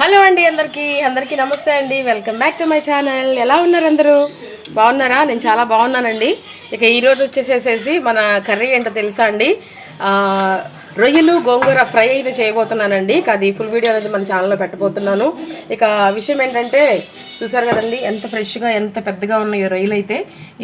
Hello అండి అందరికీ అందరికీ నమస్తే అండి. Welcome back to my channel ఎలా ఉన్నారు అందరూ? బాగున్నారా? నేను చాలా బాగున్నానండి. ఇక ఈరోజు వచ్చేసేసేసి మన కర్రీ ఏంటో తెలుసా అండి? రొయ్యలు గోంగూర ఫ్రై అయితే చేయబోతున్నానండి. ఇక అది ఫుల్ వీడియో అనేది మన ఛానల్లో పెట్టబోతున్నాను. ఇక విషయం ఏంటంటే చూసారు కదండి ఎంత ఫ్రెష్గా ఎంత పెద్దగా ఉన్నాయో రొయ్యలు అయితే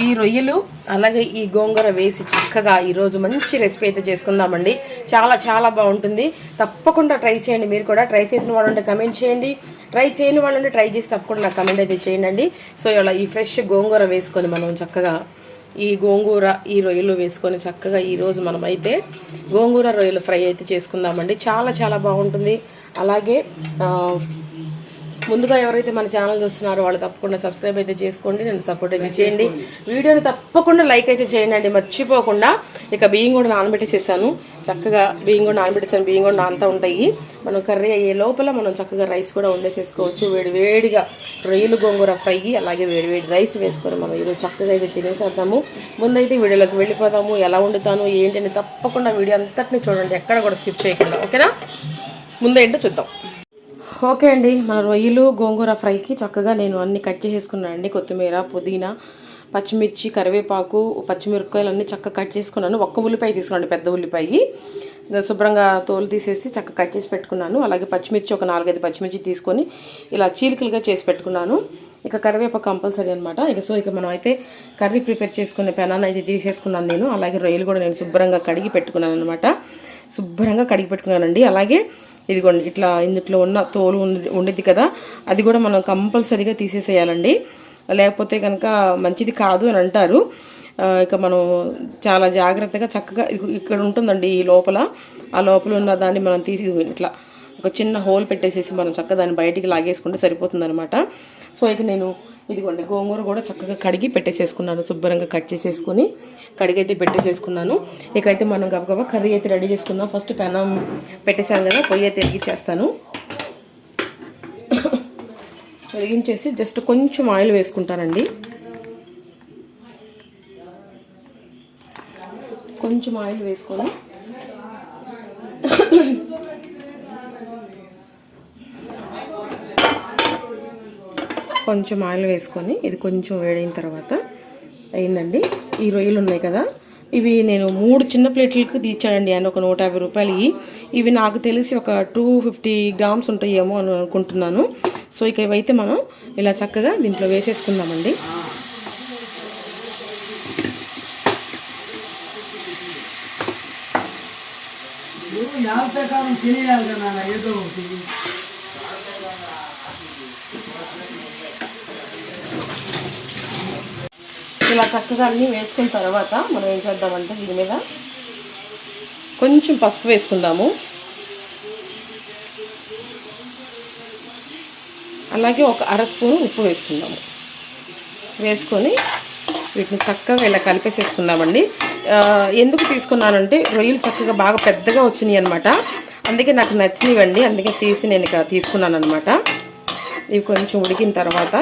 ఈ రొయ్యలు అలాగే ఈ గోంగూర వేసి చక్కగా ఈరోజు మంచి రెసిపీ అయితే చేసుకుందామండి. చాలా చాలా బాగుంటుంది. తప్పకుండా ట్రై చేయండి. మీరు కూడా ట్రై చేసిన వాళ్ళు ఉంటే కమెంట్ చేయండి. ట్రై చేయని వాళ్ళు ట్రై చేసి తప్పకుండా నాకు కమెంట్ అయితే చేయండి సో ఇలా ఈ ఫ్రెష్ గోంగూర వేసుకొని మనం చక్కగా ఈ గోంగూర ఈ రొయ్యలు వేసుకొని చక్కగా ఈరోజు మనమైతే గోంగూర రొయ్యలు ఫ్రై అయితే చేసుకుందామండి. చాలా చాలా బాగుంటుంది. అలాగే ముందుగా ఎవరైతే మన ఛానల్ చూస్తున్నారో వాళ్ళు తప్పకుండా సబ్స్క్రైబ్ అయితే చేసుకోండి నేను సపోర్ట్ అయితే చేయండి. వీడియోని తప్పకుండా లైక్ అయితే చేయండి అండి మర్చిపోకుండా. ఇక బియ్యం కూడా నానబెట్టేసేసాను. చక్కగా బియ్యం కూడా నానబెట్టేసాను. బియ్యం కూడా నానుతూ ఉంటాయి. మనం కర్రీ అయ్యే లోపల మనం చక్కగా రైస్ కూడా వండేసేసుకోవచ్చు. వేడి వేడిగా రొయ్యలు గోంగూర ఫ్రై అలాగే వేడి వేడి రైస్ వేసుకొని మనం ఈరోజు చక్కగా అయితే తినేసేద్దాము. ముందైతే వీడియోలోకి వెళ్ళిపోదాము. ఎలా వండుతాను ఏంటి అని తప్పకుండా వీడియో అంతటిని చూడండి. ఎక్కడ కూడా స్కిప్ చేయకుండా. ఓకేనా? ముందేంటో చూద్దాం. ఓకే అండి. మన రొయ్యలు గోంగూర ఫ్రైకి చక్కగా నేను అన్ని కట్ చేసేసుకున్నాను అండి. కొత్తిమీర పుదీనా పచ్చిమిర్చి కరివేపాకు పచ్చిమిరపకాయలు అన్నీ చక్కగా కట్ చేసుకున్నాను. ఒక్క ఉల్లిపాయ తీసుకున్నాను పెద్ద ఉల్లిపాయ. శుభ్రంగా తోలు తీసేసి చక్కగా కట్ చేసి పెట్టుకున్నాను. అలాగే పచ్చిమిర్చి ఒక నాలుగైదు పచ్చిమిర్చి తీసుకొని ఇలా చీలికలుగా చేసి పెట్టుకున్నాను. ఇక కరివేపాకు కంపల్సరీ అనమాట ఇక సో ఇక మనం అయితే కర్రీ ప్రిపేర్ చేసుకునే పెనాన్ని అయితే తీసేసుకున్నాను నేను. అలాగే రొయ్యలు కూడా నేను శుభ్రంగా కడిగి పెట్టుకున్నాను అనమాట శుభ్రంగా కడిగి పెట్టుకున్నానండి. అలాగే ఇదిగోండి ఇట్లా ఇందుట్లో ఉన్న తోలు ఉండేది కదా అది కూడా మనం కంపల్సరీగా తీసేసేయాలండి. లేకపోతే కనుక మంచిది కాదు అని అంటారు. ఇక మనం చాలా జాగ్రత్తగా చక్కగా ఇక్కడ ఉంటుందండి ఈ లోపల. ఆ లోపల ఉన్న దాన్ని మనం తీసి ఇట్లా ఒక చిన్న హోల్ పెట్టేసేసి మనం చక్కగా దాన్ని బయటికి లాగేసుకుంటే సరిపోతుంది సో ఇక నేను ఇదిగోండి గోంగూర కూడా చక్కగా కడిగి పెట్టేసేసుకున్నాను శుభ్రంగా కట్ చేసేసుకొని కడిగైతే పెట్టేసేసుకున్నాను. ఇకైతే మనం గబగబా కర్రీ అయితే రెడీ చేసుకుందాం. ఫస్ట్ పెనం పెట్టేసాను కదా పొయ్యి అయితే వెలిగించేస్తాను. వెలిగించేసి జస్ట్ కొంచెం ఆయిల్ వేసుకుంటానండి. కొంచెం ఆయిల్ వేసుకొని కొంచెం ఆయిల్ వేసుకొని ఇది కొంచెం వేడైన తర్వాత అయిందండి. ఈ రొయ్యలు ఉన్నాయి కదా. ఇవి నేను మూడు చిన్న ప్లేట్లకు తీర్చాడండి అని ఒక నూట యాభై రూపాయలు ఇవి. నాకు తెలిసి ఒక టూ ఫిఫ్టీ గ్రామ్స్ ఉంటాయేమో అని అనుకుంటున్నాను. సో ఇక ఇవైతే మనం ఇలా చక్కగా దీంట్లో వేసేసుకుందామండి. ಯಾವ ఇలా చక్కగా అన్నీ వేసుకున్న తర్వాత మనం ఏం చేద్దామంటే దీని మీద కొంచెం పసుపు వేసుకుందాము. అలాగే ఒక అర స్పూన్ ఉప్పు వేసుకుందాము. వేసుకొని వీటిని చక్కగా ఇలా కలిపేసేసుకుందామండి. ఎందుకు తీసుకున్నానంటే రొయ్యలు చక్కగా బాగా పెద్దగా వచ్చినాయి అనమాట అందుకే నాకు నచ్చినవండి. అందుకే తీసి నేను ఇక తీసుకున్నాను అనమాట ఇవి కొంచెం ఉడికిన తర్వాత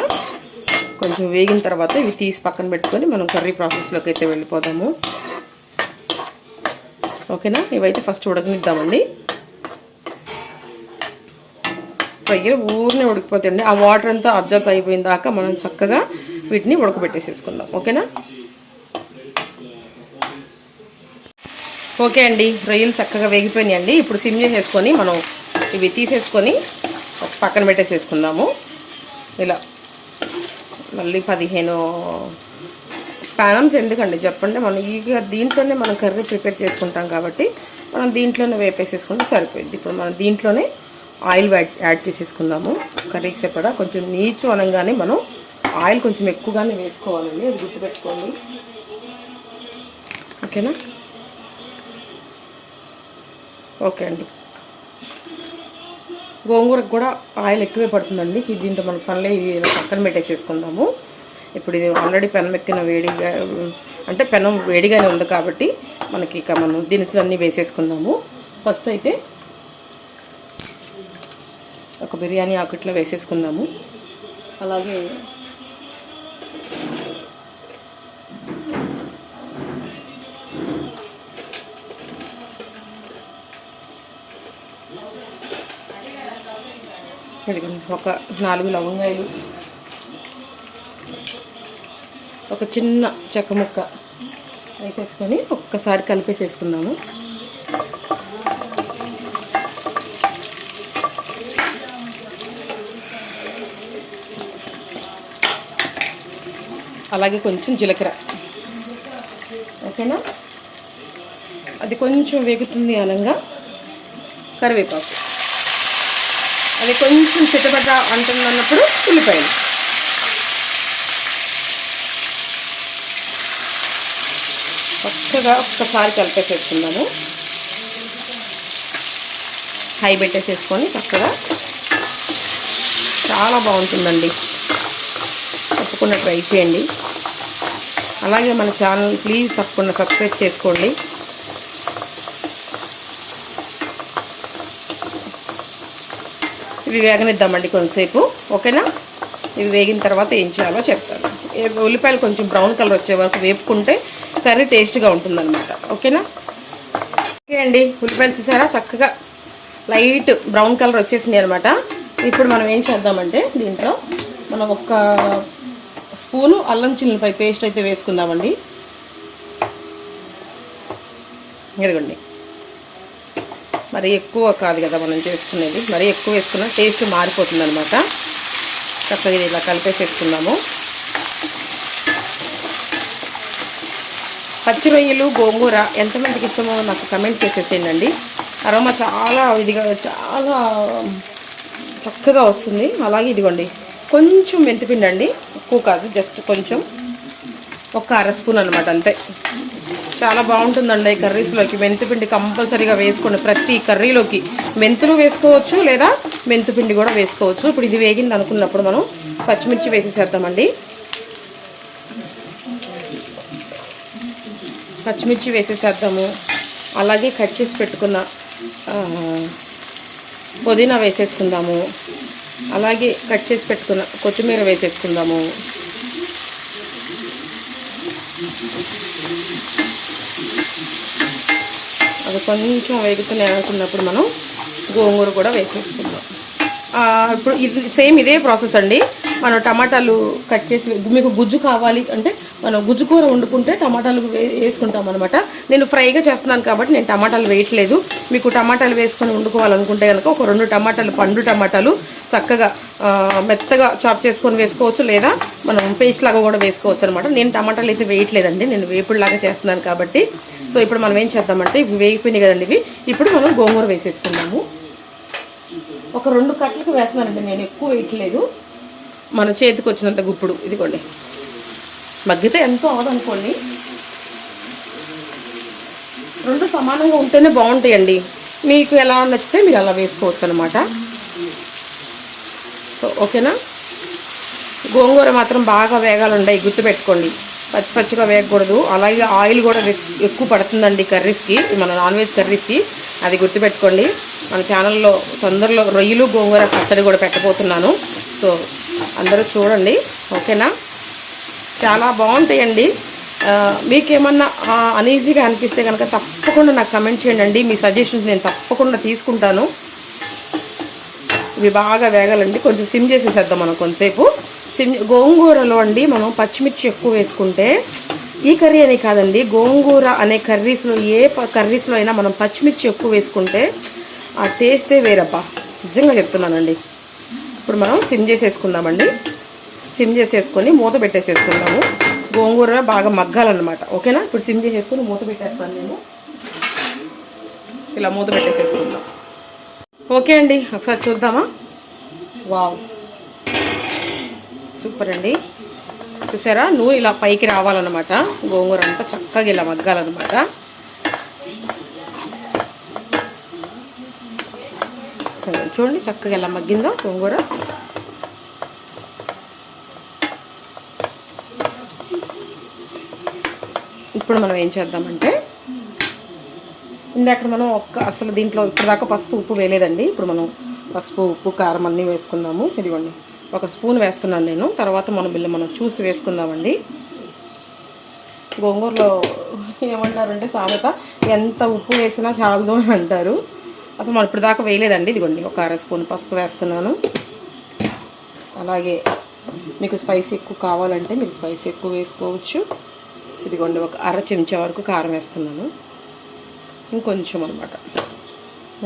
కొంచెం వేగిన తర్వాత ఇవి తీసి పక్కన పెట్టుకొని మనం కర్రీ ప్రాసెస్లోకి అయితే వెళ్ళిపోదాము. ఓకేనా? ఇవైతే ఫస్ట్ ఉడకనిద్దామండి. రొయ్యలు ఊరినే ఉడికిపోతాయండి ఆ వాటర్ అంతా అబ్జర్వ్ అయిపోయిన దాకా మనం చక్కగా వీటిని ఉడకబెట్టేసేసుకుందాం. ఓకేనా? ఓకే అండి. రొయ్యలు చక్కగా వేగిపోయినాయండి. ఇప్పుడు సిమ్ చేసేసుకొని మనం ఇవి తీసేసుకొని పక్కన పెట్టేసేసుకుందాము. ఇలా. మళ్ళీ పదిహేను పానమ్స్ ఎందుకండి? చెప్పండి. మనం ఇక దీంట్లోనే మనం కర్రీ ప్రిపేర్ చేసుకుంటాం కాబట్టి మనం దీంట్లోనే వేపేసేసుకుంటే సరిపోయింది. ఇప్పుడు మనం దీంట్లోనే ఆయిల్ యాడ్ యాడ్ చేసేసుకుందాము. కర్రీకి సరిపడా కొంచెం నీచు అనగానే మనం ఆయిల్ కొంచెం ఎక్కువగానే వేసుకోవాలండి. అది గుర్తుపెట్టుకోండి. ఓకేనా? ఓకే అండి. గోంగూరకు కూడా ఆయిల్ ఎక్కువే పడుతుందండి. దీంతో మన పనులే ఇది పక్కన పెట్టేసేసుకుందాము. ఇప్పుడు ఇది ఆల్రెడీ పెనం ఎక్కిన వేడిగా అంటే పెనం వేడిగానే ఉంది కాబట్టి మనకి ఇక మనం దినుసులన్నీ వేసేసుకుందాము. ఫస్ట్ అయితే ఒక బిర్యానీ ఆకుట్లో వేసేసుకుందాము. అలాగే ఒక నాలుగు లవంగాయలు. ఒక చిన్న చెక్క ముక్క వేసేసుకొని ఒక్కసారి కలిపేసేసుకుందాము. అలాగే కొంచెం జీలకర్ర. ఓకేనా? అది కొంచెం వేగుతుంది అనగా కరివేపాకు. అది కొంచెం చిటపట అంటుంది అన్నప్పుడు ఉల్లిపాయలు. చక్కగా ఒక్కసారి కలిపేసేసుకుందాము. హై పెట్టేసేసుకొని చక్కగా చాలా బాగుంటుందండి. తప్పకుండా ట్రై చేయండి. అలాగే మన ఛానల్ ప్లీజ్ తప్పకుండా సబ్స్క్రైబ్ చేసుకోండి. ఇవి వేగనిద్దామండి కొంతసేపు ఓకేనా? ఇవి వేగిన తర్వాత ఏం చేయాలో చెప్తాను. ఉల్లిపాయలు కొంచెం బ్రౌన్ కలర్ వచ్చే వరకు వేపుకుంటే కర్రీ టేస్ట్గా ఉంటుందన్నమాట ఓకేనా? ఓకే అండి ఉల్లిపాయలు చూసారా? చక్కగా లైట్ బ్రౌన్ కలర్ వచ్చేసినాయి అనమాట ఇప్పుడు మనం ఏం చేద్దామంటే దీంట్లో మనం ఒక స్పూను అల్లం చిల్లిపాయ పేస్ట్ అయితే వేసుకుందామండి. ఇదిగోండి. మరి ఎక్కువ కాదు కదా మనం చేసుకునేది. మరి ఎక్కువ వేసుకున్న టేస్ట్ మారిపోతుంది అనమాట చక్కగా ఇది ఇలా కలిపేసేసుకుందాము. పచ్చి రొయ్యలు గోంగూర ఎంతమందికి ఇష్టమో నాకు కమెంట్ చేసేసేయండి అరోమా చాలా ఇదిగా చాలా చక్కగా వస్తుంది. అలాగే ఇదిగోండి కొంచెం మెంతిపిండి అండి ఎక్కువ కాదు జస్ట్ కొంచెం ఒక అర స్పూన్ అనమాట అంతే. చాలా బాగుంటుందండి ఈ కర్రీస్లోకి. మెంతిపిండి కంపల్సరీగా వేసుకోండి. ప్రతి కర్రీలోకి మెంతులు వేసుకోవచ్చు లేదా మెంతిపిండి కూడా వేసుకోవచ్చు. ఇప్పుడు ఇది వేగింది అనుకున్నప్పుడు మనం పచ్చిమిర్చి వేసేసేద్దామండి. పచ్చిమిర్చి వేసేసేద్దాము. అలాగే కట్ చేసి పెట్టుకున్న పుదీనా వేసేసుకుందాము. అలాగే కట్ చేసి పెట్టుకున్న కొత్తిమీర వేసేసుకుందాము. అది కొంచెం వేగుతున్నాయి అనుకున్నప్పుడు మనం గోంగూర కూడా వేసేసుకుందాం. ఇప్పుడు ఇది సేమ్ ఇదే ప్రాసెస్ అండి. మనం టమాటాలు కట్ చేసి మీకు గుజ్జు కావాలి అంటే మనం గుజ్జు కూర వండుకుంటే టమాటాలు వేసుకుంటాం అనమాట నేను ఫ్రైగా చేస్తున్నాను కాబట్టి నేను టమాటాలు వేయట్లేదు. మీకు టమాటాలు వేసుకొని వండుకోవాలనుకుంటే కనుక ఒక రెండు టమాటాలు పండు టమాటాలు చక్కగా మెత్తగా చాప్ చేసుకొని వేసుకోవచ్చు లేదా మనం పేస్ట్ లాగా కూడా వేసుకోవచ్చు అనమాట నేను టమాటాలు అయితే వేయట్లేదండి. నేను వేపుడులాగా చేస్తున్నాను కాబట్టి. సో ఇప్పుడు మనం ఏం చేద్దామంటే ఇవి వేగిపోయినాయి కదండి ఇవి. ఇప్పుడు మనం గోంగూర వేసేసుకుందాము. ఒక రెండు కట్లకు వేస్తున్నానండి. నేను ఎక్కువ వేయట్లేదు. మన చేతికి వచ్చినంత గుప్పుడు. ఇదిగోండి. మగ్గితే ఎంతో అవదనుకోండి రెండు సమానంగా ఉంటేనే బాగుంటాయండి. మీకు ఎలా నచ్చితే మీరు అలా వేసుకోవచ్చు అనమాట సో ఓకేనా? గోంగూర మాత్రం బాగా వేగాలుండాయి గుర్తుపెట్టుకోండి. పచ్చి పచ్చిగా వేయకూడదు అలాగే ఆయిల్ కూడా ఎక్కువ పడుతుందండి కర్రీస్కి మన నాన్ వెజ్ కర్రీస్కి. అది గుర్తుపెట్టుకోండి. మన ఛానల్లో తొందరలో రొయ్యలు గోంగూర పచ్చడి కూడా పెట్టబోతున్నాను. సో అందరూ చూడండి. ఓకేనా? చాలా బాగుంటాయండి. మీకేమన్నా అనీజీగా అనిపిస్తే కనుక తప్పకుండా నాకు కమెంట్ చేయండి మీ సజెషన్స్ నేను తప్పకుండా తీసుకుంటాను. ఇవి బాగా వేగాలండి. కొంచెం సిమ్ చేసేసేద్దాం మనం కొంతసేపు. గోంగూరలో అండి మనం పచ్చిమిర్చి ఎక్కువ వేసుకుంటే ఈ కర్రీ అనే కాదండి గోంగూర అనే కర్రీస్లో ఏ కర్రీస్లో అయినా మనం పచ్చిమిర్చి ఎక్కువ వేసుకుంటే ఆ టేస్టే వేరబ్బా. నిజంగా చెప్తున్నానండి. ఇప్పుడు మనం సిమ్ చేసేసుకుందామండి. సిమ్ చేసేసుకొని మూత పెట్టేసేసుకుందాము. గోంగూర బాగా మగ్గాలన్నమాట. ఓకేనా? ఇప్పుడు సిమ్ చేసేసుకొని మూత పెట్టేస్తాను నేను. ఇలా మూత పెట్టేసేసుకుందాం. ఓకే అండి. ఒకసారి చూద్దామా? వావ్. సూపర్ అండి. చూసారా? నూనె ఇలా పైకి రావాలన్నమాట. గోంగూర అంతా చక్కగా ఇలా మగ్గాలన్నమాట. చూడండి చక్కగా ఎలా మగ్గిందో గోంగూర. ఇప్పుడు మనం ఏం చేద్దామంటే ఇందాక మనం ఒక్క అసలు దీంట్లో ఇప్పుడు దాకా పసుపు ఉప్పు వేయలేదండి. ఇప్పుడు మనం పసుపు ఉప్పు కారం అన్నీ వేసుకుందాము. ఇదిగోండి. ఒక స్పూన్ వేస్తున్నాను నేను. తర్వాత మన బిల్లు మనం చూసి వేసుకుందామండి. గోంగూరలో ఏమంటారంటే సామెత ఎంత ఉప్పు వేసినా చాలదు అని అంటారు. అసలు మనం ఇప్పుడు దాకా వేయలేదండి. ఇదిగోండి ఒక అర స్పూన్ పసుపు వేస్తున్నాను. అలాగే మీకు స్పైసీ ఎక్కువ కావాలంటే మీరు స్పైసీ ఎక్కువ వేసుకోవచ్చు. ఇదిగోండి ఒక అర చెంచా వరకు కారం వేస్తున్నాను. ఇంకొంచెం అనమాట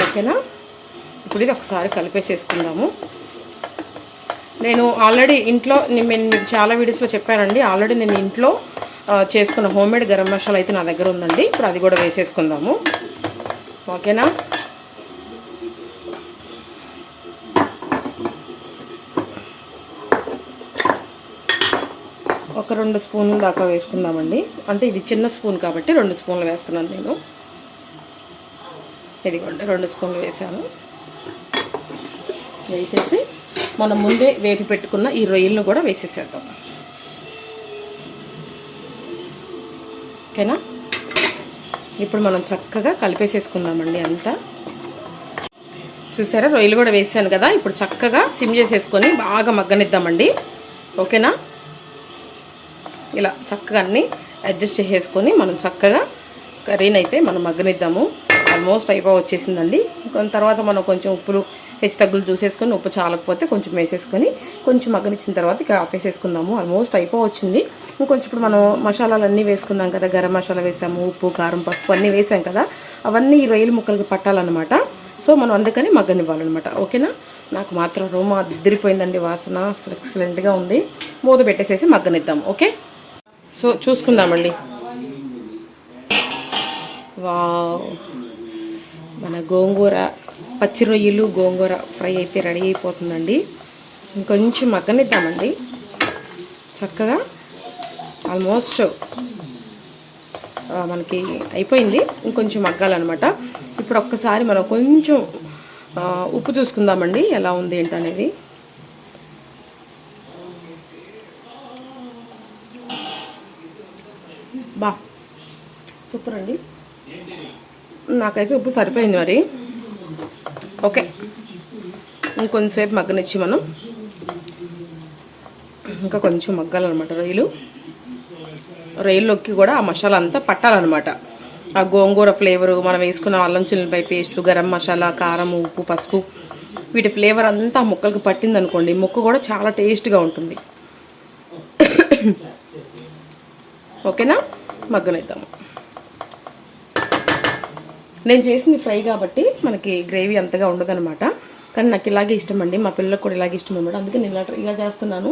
ఓకేనా? ఇప్పుడు ఇది ఒకసారి కలిపేసేసుకుందాము. నేను ఆల్రెడీ ఇంట్లో నేను మీకు చాలా వీడియోస్లో చెప్పానండి. ఆల్రెడీ నేను ఇంట్లో చేసుకున్న హోమ్ మేడ్ గరం మసాలా అయితే నా దగ్గర ఉందండి. ఇప్పుడు అది కూడా వేసేసుకుందాము. ఓకేనా? ఒక రెండు స్పూన్లు దాకా వేసుకుందామండి. అంటే ఇది చిన్న స్పూన్ కాబట్టి రెండు స్పూన్లు వేస్తున్నాను నేను. ఇదిగోండి రెండు స్పూన్లు వేసాను. వేసేసి మనం ముందే వేపి పెట్టుకున్న ఈ రొయ్యలను కూడా వేసేసేద్దాం. ఓకేనా? ఇప్పుడు మనం చక్కగా కలిపేసేసుకుందామండి అంతా. చూసారా? రొయ్యలు కూడా వేసాను కదా? ఇప్పుడు చక్కగా సిమ్ చేసేసుకొని బాగా మగ్గనిద్దామండి. ఓకేనా? ఇలా చక్కగా అన్నీ అడ్జస్ట్ చేసేసుకొని మనం చక్కగా కర్రీని అయితే మనం మగ్గనిద్దాము. ఆల్మోస్ట్ అయిపో వచ్చేసిందండి తర్వాత మనం కొంచెం ఉప్పులు హెచ్చు తగ్గులు చూసేసుకొని ఉప్పు చాలకపోతే కొంచెం వేసేసుకొని కొంచెం మగ్గనిచ్చిన తర్వాత ఇక ఆఫ్ వేసేసుకుందాము ఆల్మోస్ట్ అయిపో వచ్చింది ఇంకొంచెం ఇప్పుడు మనం మసాలాలు అన్నీ వేసుకున్నాం కదా గరం మసాలా వేసాము ఉప్పు కారం పసుపు అన్నీ వేసాం కదా అవన్నీ ఈ రొయ్యల ముక్కలకి పట్టాలన్నమాట. సో మనం అందుకని మగ్గనివ్వాలన్నమాట. ఓకేనా? నాకు మాత్రం రూమ్ అద్దరిపోయిందండి వాసన. అసలు ఎక్సలెంట్గా ఉంది. మూత పెట్టేసేసి మగ్గనిద్దాం. ఓకే? సో చూసుకుందామండి. వావ్! మన గోంగూర. పచ్చి రొయ్యలు గోంగూర ఫ్రై అయితే రెడీ అయిపోతుందండి. ఇంకొంచెం మగ్గనిద్దామండి. చక్కగా ఆల్మోస్ట్ మనకి అయిపోయింది. ఇంకొంచెం మగ్గాలన్నమాట. ఇప్పుడు ఒక్కసారి మనం కొంచెం ఉప్పు చూసుకుందామండి. ఎలా ఉంది ఏంటనేది. బా సూపర్ అండి నాకైతే ఉప్పు సరిపోయింది మరి. ఓకే. ఇంకొంతసేపు మగ్గనిచ్చి మనం. ఇంకా కొంచెం మగ్గాలన్నమాట రొయ్యలు. రొయ్యల్లోకి కూడా ఆ మసాలా అంతా పట్టాలన్నమాట. ఆ గోంగూర ఫ్లేవరు మనం వేసుకున్న అల్లం చిల్లిపాయ పేస్టు గరం మసాలా కారం ఉప్పు పసుపు వీటి ఫ్లేవర్ అంతా ఆ ముక్కలకు పట్టింది అనుకోండి ముక్క కూడా చాలా టేస్ట్గా ఉంటుంది. ఓకేనా? మగ్గనిద్దాము. నేను చేసింది ఫ్రై కాబట్టి మనకి గ్రేవీ అంతగా ఉండదనమాట కానీ నాకు ఇలాగే ఇష్టం అండి. మా పిల్లలకు కూడా ఇలాగే ఇష్టం అనమాట అందుకే నేను ఇలా ఇలా చేస్తున్నాను.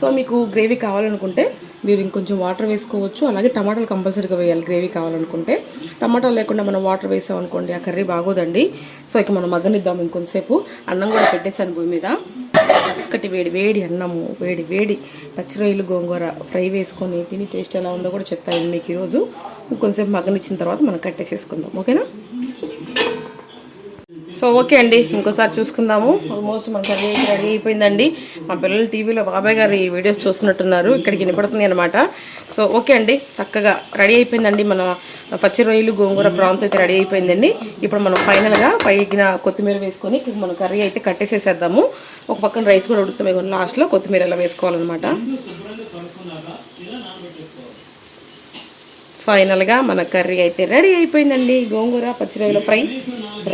సో మీకు గ్రేవీ కావాలనుకుంటే మీరు ఇంకొంచెం వాటర్ వేసుకోవచ్చు. అలాగే టమాటాలు కంపల్సరీగా వేయాలి గ్రేవీ కావాలనుకుంటే. టమాటాలు లేకుండా మనం వాటర్ వేసాం అనుకోండి ఆ కర్రీ బాగోదండి. సో ఇక మనం మగ్గనిద్దాం ఇంకొంతసేపు. అన్నం కూడా పెట్టేశాను భూమి మీద. చక్కటి వేడి వేడి అన్నము వేడి వేడి పచ్చిరొయ్యలు గోంగూర ఫ్రై వేసుకొని తిని టేస్ట్ ఎలా ఉందో కూడా చెప్తాను మీకు ఈరోజు. కొంచెంసేపు మగ్గనిచ్చిన తర్వాత మనం కట్టేసేసుకుందాం ఓకేనా? సో ఓకే అండి ఇంకోసారి చూసుకుందాము. ఆల్మోస్ట్ మన కర్రీ అయితే రెడీ అయిపోయిందండి. మా పిల్లలు టీవీలో బాబాయ్ గారి వీడియోస్ చూస్తున్నట్టున్నారు. ఇక్కడికి వినపడుతుంది అనమాట సో ఓకే అండి చక్కగా రెడీ అయిపోయిందండి. మన పచ్చి రొయ్యలు గోంగూర ప్రాన్స్ అయితే రెడీ అయిపోయిందండి. ఇప్పుడు మనం ఫైనల్గా పైకిన కొత్తిమీర వేసుకొని మనం కర్రీ అయితే కట్టేసేసేద్దాము. ఒక పక్కన రైస్ కూడా ఉడుకుతాం. లాస్ట్లో కొత్తిమీర ఇలా వేసుకోవాలన్నమాట. ఫైనల్గా మన కర్రీ అయితే రెడీ అయిపోయిందండి. గోంగూర పచ్చిరొయ్యల ఫ్రై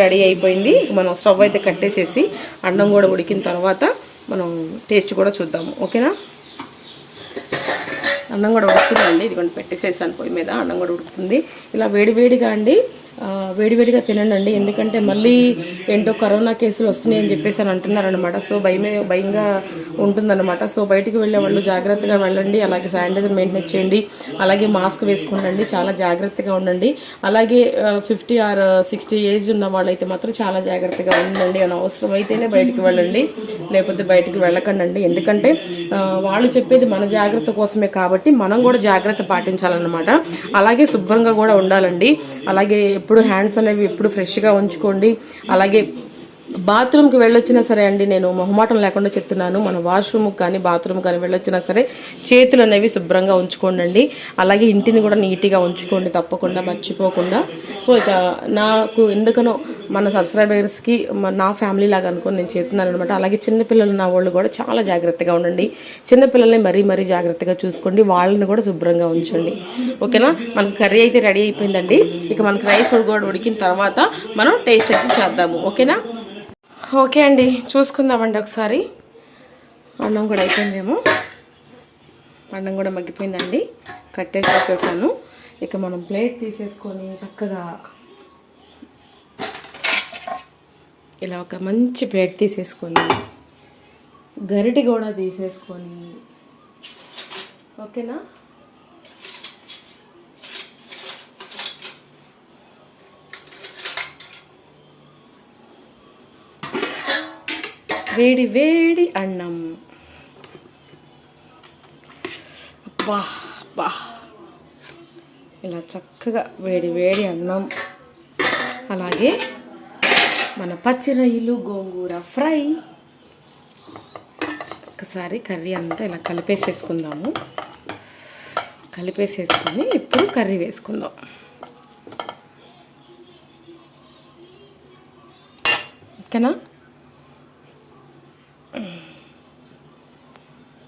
రెడీ అయిపోయింది. మనం స్టవ్ అయితే కట్టేసేసి అన్నం కూడా ఉడికిన తర్వాత మనం టేస్ట్ కూడా చూద్దాము. ఓకేనా? అన్నం కూడా ఉడుకుతుందండి. ఇదిగోండి పెట్టేసేసాను పొయ్యి మీద. అన్నం కూడా ఉడుకుతుంది. ఇలా వేడివేడిగా అండి. వేడివేడిగా తినండి ఎందుకంటే మళ్ళీ ఏంటో కరోనా కేసులు వస్తున్నాయి అని చెప్పేసి అని అంటున్నారనమాట సో భయమే భయంగా ఉంటుందన్నమాట. సో బయటికి వెళ్ళే వాళ్ళు జాగ్రత్తగా వెళ్ళండి. అలాగే శానిటైజర్ మెయింటైన్ చేయండి. అలాగే మాస్క్ వేసుకుండండి. చాలా జాగ్రత్తగా ఉండండి. అలాగే ఫిఫ్టీ ఆర్ సిక్స్టీ ఏజ్ ఉన్న వాళ్ళైతే మాత్రం చాలా జాగ్రత్తగా ఉండండి. అని అవసరం అయితేనే బయటికి వెళ్ళండి. లేకపోతే బయటకు వెళ్ళకండి ఎందుకంటే వాళ్ళు చెప్పేది మన జాగ్రత్త కోసమే కాబట్టి మనం కూడా జాగ్రత్త పాటించాలన్నమాట. అలాగే శుభ్రంగా కూడా ఉండాలండి. అలాగే ఎప్పుడు హ్యాండ్స్ అనేవి ఎప్పుడు ఫ్రెష్గా ఉంచుకోండి. అలాగే బాత్రూమ్కి వెళ్ళొచ్చినా సరే అండి నేను మొహమాటం లేకుండా చెప్తున్నాను. మన వాష్రూమ్కి కానీ బాత్రూమ్ కానీ వెళ్ళొచ్చినా సరే చేతులు అనేవి శుభ్రంగా ఉంచుకోండి అలాగే ఇంటిని కూడా నీట్గా ఉంచుకోండి తప్పకుండా మర్చిపోకుండా. సో ఇక నాకు ఎందుకనో మన సబ్స్క్రైబర్స్కి నా ఫ్యామిలీ లాగా అనుకొని నేను చెప్తున్నాను అనమాట అలాగే చిన్నపిల్లలు నా వాళ్ళు కూడా చాలా జాగ్రత్తగా ఉండండి. చిన్నపిల్లల్ని మరీ మరీ జాగ్రత్తగా చూసుకోండి. వాళ్ళని కూడా శుభ్రంగా ఉంచండి. ఓకేనా? మనకు కర్రీ అయితే రెడీ అయిపోయిందండి. ఇక మనకి రైస్ కూడా ఉడికిన తర్వాత మనం టేస్ట్ అయితే చేద్దాము. ఓకేనా? ఓకే అండి చూసుకుందామండి ఒకసారి. అన్నం కూడా అయిపోయిందేమో అన్నం కూడా మగ్గిపోయిందండి. కట్టేసేసేసాను ఇక మనం ప్లేట్ తీసేసుకొని చక్కగా ఇలా ఒక మంచి ప్లేట్ తీసేసుకొని గరిటి కూడా తీసేసుకొని ఓకేనా? వేడి వేడి అన్నం. బా బా ఇలా చక్కగా వేడి వేడి అన్నం. అలాగే మన పచ్చి రొయ్యలు గోంగూర ఫ్రై. ఒకసారి కర్రీ అంతా ఇలా కలిపేసేసుకుందాము. కలిపేసేసుకొని ఇప్పుడు కర్రీ వేసుకుందాం. ఓకేనా?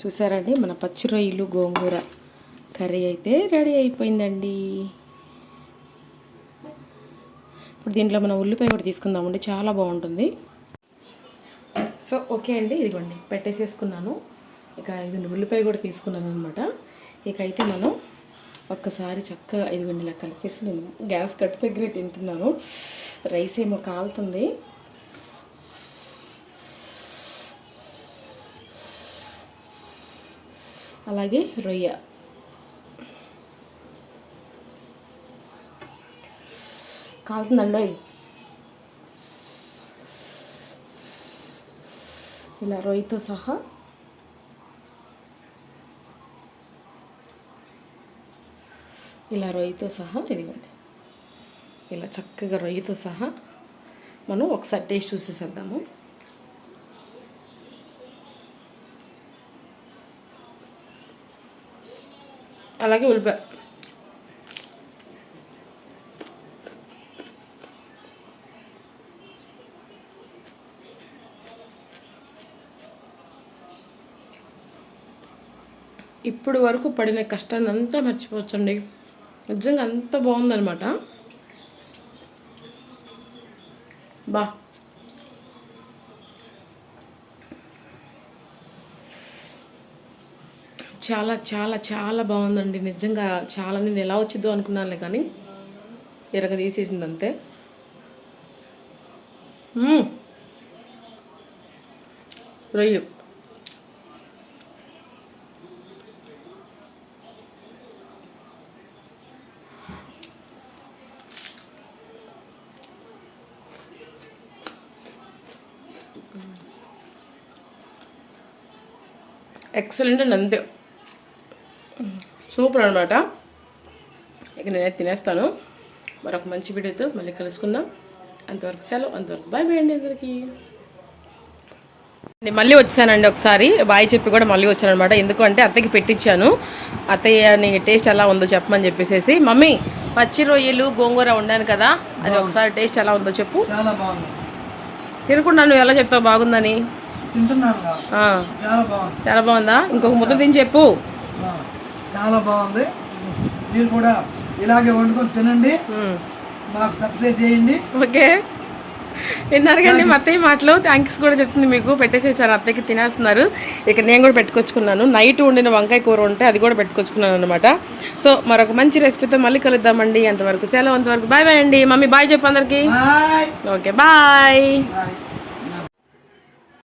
చూసారండి మన పచ్చి రొయ్యలు గోంగూర కర్రీ అయితే రెడీ అయిపోయిందండి. ఇప్పుడు దీంట్లో మనం ఉల్లిపాయ కూడా తీసుకుందామండి చాలా బాగుంటుంది. సో ఓకే అండి ఇదిగోండి పెట్టేసేసుకున్నాను. ఇక ఇది ఉల్లిపాయ కూడా తీసుకున్నాను అనమాట ఇక అయితే మనం ఒక్కసారి చక్కగా ఇదిగోండి ఇలా కలిపేసి నేను గ్యాస్ కట్టు దగ్గరే తింటున్నాను. రైస్ ఏమో కాలుతుంది. అలాగే రొయ్య. కాలుతుందండి. ఇలా రొయ్యతో సహా. ఇలా రొయ్యతో సహా ఇదిగోండి. ఇలా చక్కగా రొయ్యతో సహా. మనం ఒకసారి టేస్ట్ చూసేసేద్దాము. అలాగే ఉల్లిపాయ ఇప్పుడు వరకు పడిన కష్టాన్ని అంతా మర్చిపోవచ్చండి. నిజంగా అంత బాగుందనమాట బా చాలా చాలా చాలా బాగుందండి. నిజంగా చాలా నేను ఎలా వచ్చిద్దో అనుకున్నానులే కానీ ఇరగ తీసేసింది అంతే రొయ్య రొయ్యు ఎక్సలెంట్ అండి అంతే. సూపర్ అనమాట ఇక నేనే తినేస్తాను. మరొక మంచి వీడియోతో మళ్ళీ కలుసుకుందాం. అంతవరకు సెలవు అంతవరకు బాయ్ బాయ్ అండి అందరికీ. నేను మళ్ళీ వచ్చానండి ఒకసారి. బాయ్ చెప్పి కూడా మళ్ళీ వచ్చాను అనమాట ఎందుకంటే అత్తకి పెట్టించాను. అత్తయ్య నీ టేస్ట్ ఎలా ఉందో చెప్పమని చెప్పేసి మమ్మీ పచ్చి రొయ్యలు గోంగూర వండాను కదా. అది ఒకసారి టేస్ట్ ఎలా ఉందో చెప్పు. తినకుండా నువ్వు ఎలా చెప్తావు బాగుందని. చాలా బాగుంది. చాలా బాగుందా? ఇంకొక ముద్ద తిని చెప్పు. చాలా బాగుంది. మీరు కూడా ఇలాగే వండుకొని తినండి. మాకు సబ్స్క్రైబ్ చేయండి. ఓకే. విన్నారు కానీ మా అత్తయ్య మాటలు. థ్యాంక్స్ కూడా చెప్తుంది మీకు. పెట్టేసేసారు. అత్తయ్యకి తినేస్తున్నారు. ఇక నేను కూడా పెట్టుకొచ్చుకున్నాను. నైట్ వండిన వంకాయ కూర ఉంటే అది కూడా పెట్టుకొచ్చుకున్నాను అనమాట సో మరొక మంచి రెసిపీతో మళ్ళీ కలుద్దామండి. అంతవరకు సెలవు అంతవరకు. బాయ్ బాయ్ అండి. మమ్మీ బాయ్ చెప్పు అందరికి. Okay bye.